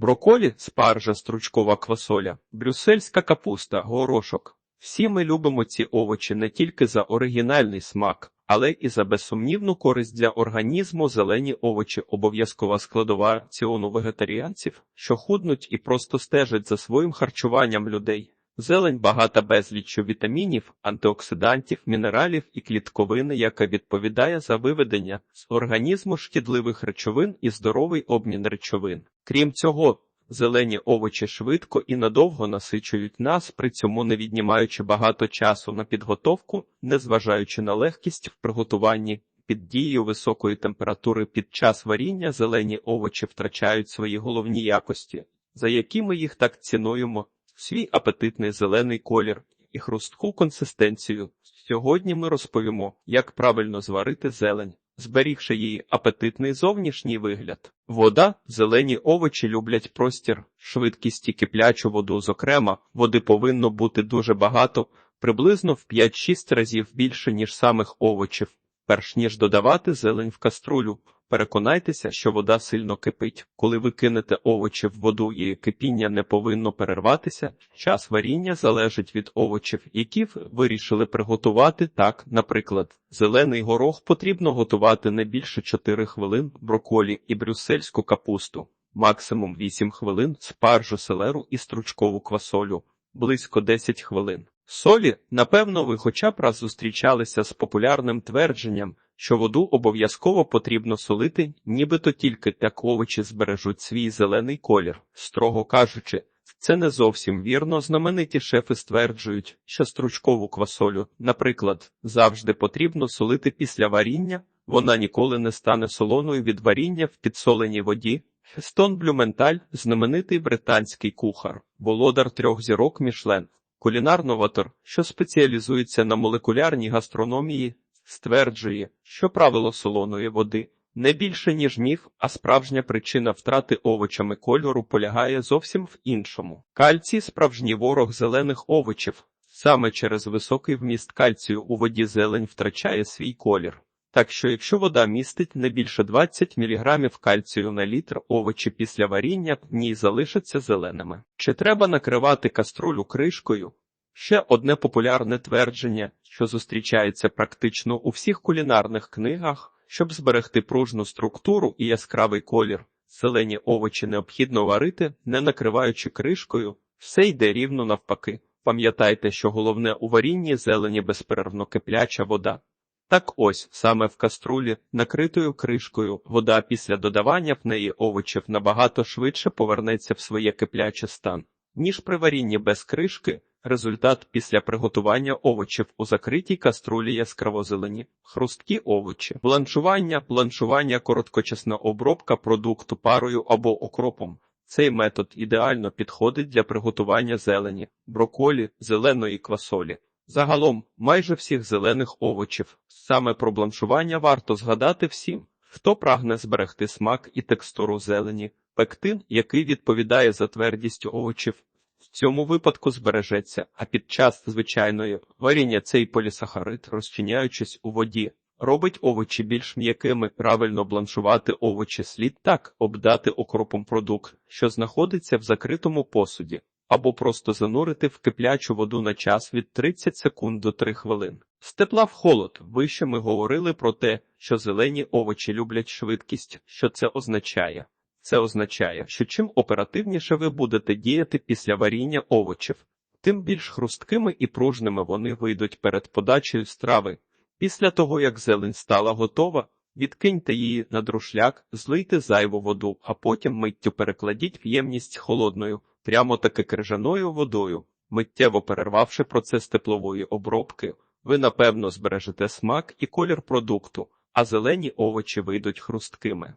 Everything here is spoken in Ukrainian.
броколі, спаржа, стручкова квасоля, брюссельська капуста, горошок. Всі ми любимо ці овочі не тільки за оригінальний смак, але і за безсумнівну користь для організму. Зелені овочі обов'язкова складова ціону вегетаріанців, що худнуть і просто стежать за своїм харчуванням людей. Зелень багата безліччю вітамінів, антиоксидантів, мінералів і клітковини, яка відповідає за виведення з організму шкідливих речовин і здоровий обмін речовин. Крім цього, зелені овочі швидко і надовго насичують нас, при цьому не віднімаючи багато часу на підготовку, незважаючи на легкість в приготуванні. Під дією високої температури під час варіння зелені овочі втрачають свої головні якості, за які ми їх так цінуємо свій апетитний зелений колір і хрустку консистенцію. Сьогодні ми розповімо, як правильно зварити зелень, зберігши її апетитний зовнішній вигляд. Вода, зелені овочі люблять простір, швидкість і киплячу воду. Зокрема, води повинно бути дуже багато, приблизно в 5-6 разів більше, ніж самих овочів. Перш ніж додавати зелень в каструлю, переконайтеся, що вода сильно кипить. Коли ви кинете овочі в воду і кипіння не повинно перерватися, час варіння залежить від овочів, які ви вирішили приготувати. Так, наприклад, зелений горох потрібно готувати не більше 4 хвилин, броколі і брюссельську капусту, максимум 8 хвилин, спаржу селеру і стручкову квасолю, близько 10 хвилин. Солі, напевно, ви хоча б раз зустрічалися з популярним твердженням, що воду обов'язково потрібно солити, нібито тільки так овочі збережуть свій зелений колір. Строго кажучи, це не зовсім вірно. Знамениті шефи стверджують, що стручкову квасолю, наприклад, завжди потрібно солити після варіння, вона ніколи не стане солоною від варіння в підсоленій воді. Хестон Блюменталь, знаменитий британський кухар, володар трьох зірок Мішлен, кулінар-новатор, що спеціалізується на молекулярній гастрономії, стверджує, що правило солоної води не більше, ніж міф, а справжня причина втрати овочами кольору полягає зовсім в іншому. Кальцій – справжній ворог зелених овочів. Саме через високий вміст кальцію у воді зелень втрачає свій колір. Так що, якщо вода містить не більше 20 мг кальцію на літр, овочі після варіння в ній залишаться зеленими. Чи треба накривати каструлю кришкою? Ще одне популярне твердження, що зустрічається практично у всіх кулінарних книгах, щоб зберегти пружну структуру і яскравий колір. Зелені овочі необхідно варити, не накриваючи кришкою, все йде рівно навпаки. Пам'ятайте, що головне у варінні зелені безперервно кипляча вода. Так ось, саме в каструлі, накритою кришкою, вода після додавання в неї овочів набагато швидше повернеться в своє кипляче стан, ніж при варінні без кришки. Результат після приготування овочів у закритій каструлі яскраво-зелені, хрусткі овочі, бланшування, бланшування, короткочасна обробка продукту парою або окропом. Цей метод ідеально підходить для приготування зелені, броколі, зеленої квасолі. Загалом, майже всіх зелених овочів. Саме про бланшування варто згадати всім, хто прагне зберегти смак і текстуру зелені, пектин, який відповідає за твердість овочів. В цьому випадку збережеться, а під час звичайної варіння цей полісахарид, розчиняючись у воді, робить овочі більш м'якими, правильно бланшувати овочі слід так, обдати окропом продукт, що знаходиться в закритому посуді, або просто занурити в киплячу воду на час від 30 секунд до 3 хвилин. З тепла в холод вище ми говорили про те, що зелені овочі люблять швидкість, що це означає. Це означає, що чим оперативніше ви будете діяти після варіння овочів, тим більш хрусткими і пружними вони вийдуть перед подачею страви. Після того, як зелень стала готова, відкиньте її на друшляк, злийте зайву воду, а потім миттю перекладіть в ємність холодною, прямо таки крижаною водою, миттєво перервавши процес теплової обробки, ви напевно збережете смак і колір продукту, а зелені овочі вийдуть хрусткими.